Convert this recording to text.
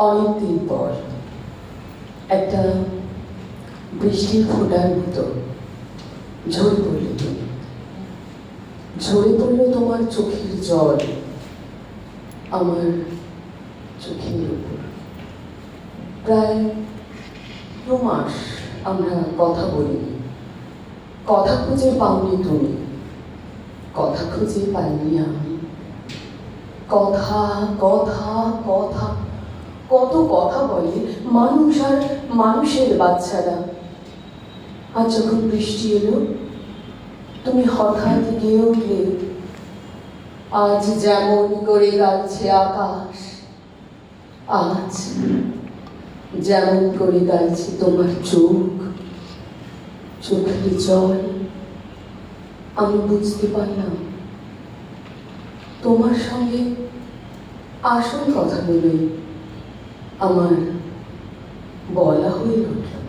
অনেকদিন পর একটা বৃষ্টির ফোঁটার মতো ঝরে পড়লে ঝরে পড়ল তোমার চোখের জল, আমার চোখের উপর। প্রায় দু মাস আমরা কথা বলিনি। কথা খুঁজে পাওনি তুমি। কথা খুঁজে পাইনি আমি। কথা কথা কথা কত কথা বলে মানুষ আর মানুষের বাচ্চারা। আর যখন বৃষ্টি এলো, তুমি হঠাৎ গিয়ে উঠলে, আজ যেমন করে গাইছে আকাশ, আজ যেমন করে গাইছে তোমার চোখ, চোখের জল, আমি বুঝতে পারলাম তোমার সঙ্গে আসল কথাগুলোই আমার বলা হয়ে উঠল